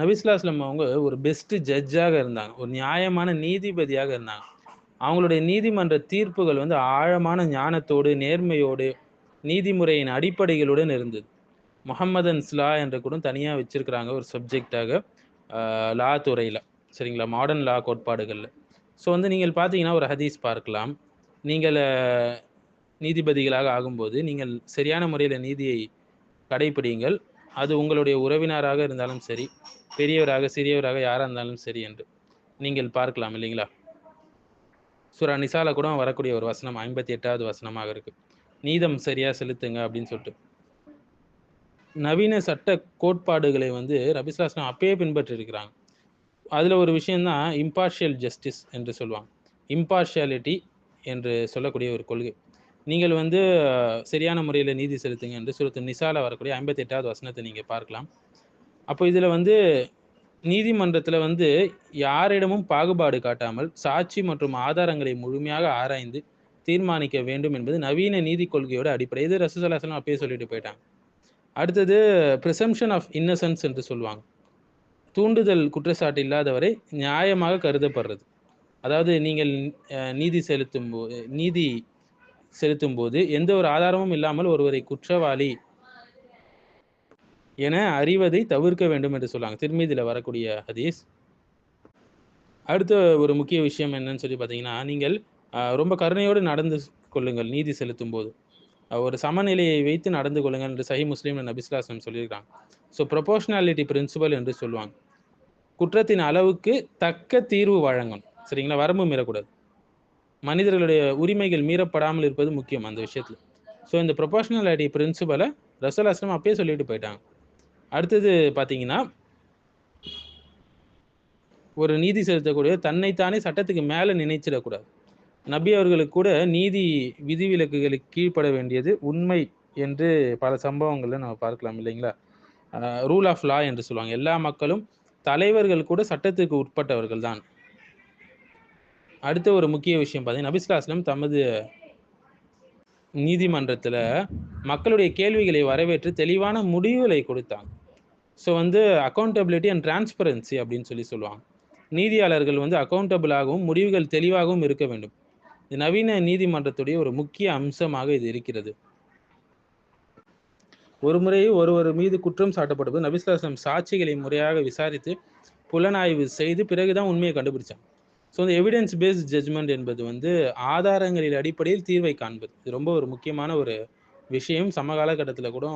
நபிஸ்லாஸ்லம் அவங்க ஒரு பெஸ்ட் ஜட்ஜாக இருந்தாங்க. ஒரு நியாயமான நீதிபதியாக இருந்தாங்க. அவங்களுடைய நீதிமன்ற தீர்ப்புகள் வந்து ஆழமான ஞானத்தோடு நேர்மையோடு நீதிமுறையின் அடிப்படைகளுடன் இருந்தது. முகமதன் ஸ்லா என்ற கூட தனியாக வச்சிருக்கிறாங்க ஒரு சப்ஜெக்டாக லா துறையில். சரிங்களா? மாடர்ன் லா கோட்பாடுகளில். ஸோ வந்து நீங்கள் பார்த்தீங்கன்னா ஒரு ஹதீஸ் பார்க்கலாம். நீங்கள் நீதிபதிகளாக ஆகும்போது நீங்கள் சரியான முறையில் நீதியை கடைபிடிங்கள் அது உங்களுடைய உறவினராக இருந்தாலும் சரி பெரியவராக சிறியவராக யாராக இருந்தாலும் சரி என்று நீங்கள் பார்க்கலாம் இல்லைங்களா? சுரா நிசால கூட வரக்கூடிய ஒரு வசனம் ஐம்பத்தி எட்டாவது வசனமாக இருக்கு. நீதம் சரியா செலுத்துங்க அப்படின்னு சொல்லிட்டு. நவீன சட்ட கோட்பாடுகளை வந்து ரபிஸ்லாஸ்லாம் அப்பயே பின்பற்றி இருக்கிறாங்க அதுல ஒரு விஷயம்தான் இம்பார்ஷியல் ஜஸ்டிஸ் என்று சொல்லுவாங்க. இம்பார்ஷியாலிட்டி என்று சொல்லக்கூடிய ஒரு கொள்கை. நீங்கள் வந்து சரியான முறையில் நீதி செலுத்துங்க என்று சுரத்து நிசால வரக்கூடிய ஐம்பத்தி எட்டாவது வசனத்தை நீங்கள் பார்க்கலாம். அப்போ இதில் வந்து நீதிமன்றத்தில் வந்து யாரிடமும் பாகுபாடு காட்டாமல் சாட்சி மற்றும் ஆதாரங்களை முழுமையாக ஆராய்ந்து தீர்மானிக்க வேண்டும் என்பது நவீன நீதி கொள்கையோட அடிப்படை. இது ரசூசல்லாஸ்லாம் அப்பயே சொல்லிட்டு போயிட்டாங்க. அடுத்தது ப்ரிசம்ஷன் ஆஃப் இன்னசென்ஸ் என்று சொல்லுவாங்க. தூண்டுதல் குற்றச்சாட்டு இல்லாதவரை நியாயமாக கருதப்படுறது. அதாவது நீங்கள் நீதி செலுத்தும் போது நீதி செலுத்தும் போது எந்த ஒரு ஆதாரமும் இல்லாமல் ஒருவரை குற்றவாளி என அறிவதை தவிர்க்க வேண்டும் என்று சொல்லுவாங்க திருமீதியில் வரக்கூடிய ஹதீஸ். அடுத்த ஒரு முக்கிய விஷயம் என்னன்னு சொல்லி பார்த்தீங்கன்னா நீங்கள் ரொம்ப கருணையோடு நடந்து கொள்ளுங்கள் நீதி செலுத்தும் போது ஒரு சமநிலையை வைத்து நடந்து கொள்ளுங்கள் என்று சஹி முஸ்லீம் நபிஸ்லாசம் சொல்லியிருக்காங்க. ஸோ ப்ரொபோஷனாலிட்டி பிரின்சிபல் என்று சொல்லுவாங்க. குற்றத்தின் அளவுக்கு தக்க தீர்வு வழங்கணும். சரிங்களா? வரம்பு மீறக்கூடாது. மனிதர்களுடைய உரிமைகள் மீறப்படாமல் இருப்பது முக்கியம் அந்த விஷயத்தில். ஸோ இந்த ப்ரொபோஷனாலிட்டி பிரின்சிபலை ரசல் அஸ்லாம் அப்பயே சொல்லிட்டு போயிட்டாங்க. அடுத்தது பார்த்தீங்கன்னா ஒரு நீதி செலுத்தக்கூடிய தன்னைத்தானே சட்டத்துக்கு மேலே நினைச்சிடக்கூடாது. நபி அவர்களுக்கு கூட நீதி விதிவிலக்குகளுக்கு கீழ்ப்பட வேண்டியது உண்மை என்று பல சம்பவங்களில் நம்ம பார்க்கலாம் இல்லைங்களா? ரூல் ஆஃப் லா என்று சொல்லுவாங்க. எல்லா மக்களும் தலைவர்கள் கூட சட்டத்துக்கு உட்பட்டவர்கள் தான். அடுத்த ஒரு முக்கிய விஷயம் பார்த்தீங்கன்னா நபிஸ்லாஸ்லம் தமது நீதிமன்றத்தில் மக்களுடைய கேள்விகளை வரவேற்று தெளிவான முடிவுகளை கொடுத்தாங்க. ஸோ வந்து அக்கௌண்டபிலிட்டி அண்ட் டிரான்ஸ்பரன்சி அப்படின்னு சொல்லி சொல்லுவாங்க. நீதியாளர்கள் வந்து அக்கௌண்டபிளாகவும் முடிவுகள் தெளிவாகவும் இருக்க வேண்டும். இது நவீன நீதிமன்றத்துடைய ஒரு முக்கிய அம்சமாக இது இருக்கிறது. ஒரு முறை ஒருவர் மீது குற்றம் சாட்டப்படுவது நபிஸ்லாஸ்லம் சாட்சிகளை முறையாக விசாரித்து புலனாய்வு செய்து பிறகுதான் உண்மையை கண்டுபிடிச்சாங்க. ஸோ இந்த எவிடன்ஸ் பேஸ்ட் ஜட்ஜ்மெண்ட் என்பது வந்து ஆதாரங்களின் அடிப்படையில் தீர்வை காண்பது. இது ரொம்ப ஒரு முக்கியமான ஒரு விஷயம். சமகால கட்டத்தில் கூட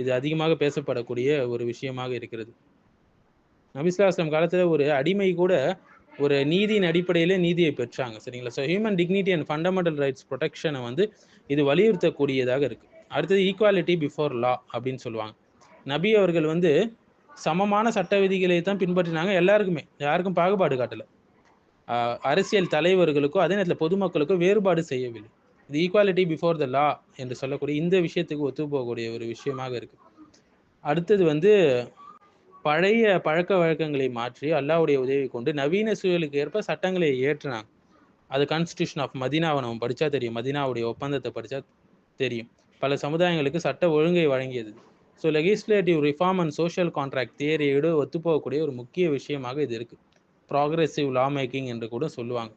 இது அதிகமாக பேசப்படக்கூடிய ஒரு விஷயமாக இருக்கிறது. நபிஸ்லாஸ்லம் காலத்தில் ஒரு அடிமை கூட ஒரு நீதியின் அடிப்படையிலே நீதியை பெற்றாங்க. சரிங்களா? So human dignity and fundamental rights ப்ரொடெக்ஷனை வந்து இது வலியுறுத்தக்கூடியதாக இருக்கு. அடுத்தது ஈக்குவாலிட்டி பிஃபோர் லா அப்படின்னு சொல்லுவாங்க. நபி அவர்கள் வந்து சமமான சட்ட விதிகளை தான் பின்பற்றினாங்க. எல்லாருக்குமே. யாருக்கும் பாகுபாடு காட்டலை. அரசியல் தலைவர்களுக்கோ அதே நேரத்தில் பொதுமக்களுக்கோ வேறுபாடு செய்யவில்லை. இது ஈக்குவாலிட்டி பிஃபோர் த லா என்று சொல்லக்கூடிய இந்த விஷயத்துக்கு ஒத்து போகக்கூடிய ஒரு விஷயமாக இருக்கு. அடுத்தது வந்து பழைய பழக்க வழக்கங்களை மாற்றி அல்லாஹ்வுடைய உதவி கொண்டு நவீன சூழலுக்கு ஏற்ப சட்டங்களை ஏற்றினாங்க அது கான்ஸ்டியூஷன் ஆஃப் மதினாவை நம்ம படித்தா தெரியும். மதினாவுடைய ஒப்பந்தத்தை படித்தா தெரியும். பல சமுதாயங்களுக்கு சட்ட ஒழுங்கை வழங்கியது. So legislative reform and social contract தியரியோடு ஒத்துப்போகக்கூடிய ஒரு முக்கிய விஷயமாக இது இருக்குது ப்ராக்ரெசிவ் லா மேக்கிங் என்று கூட சொல்லுவாங்க.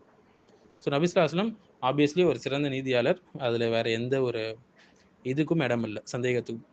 ஸோ நபிஸ்லாஸ்லம் ஆப்வியஸ்லி ஒரு சிறந்த நீதியாளர். அதில் வேறு எந்த ஒரு இதுக்கும் இடம் இல்லை சந்தேகத்துக்கும்.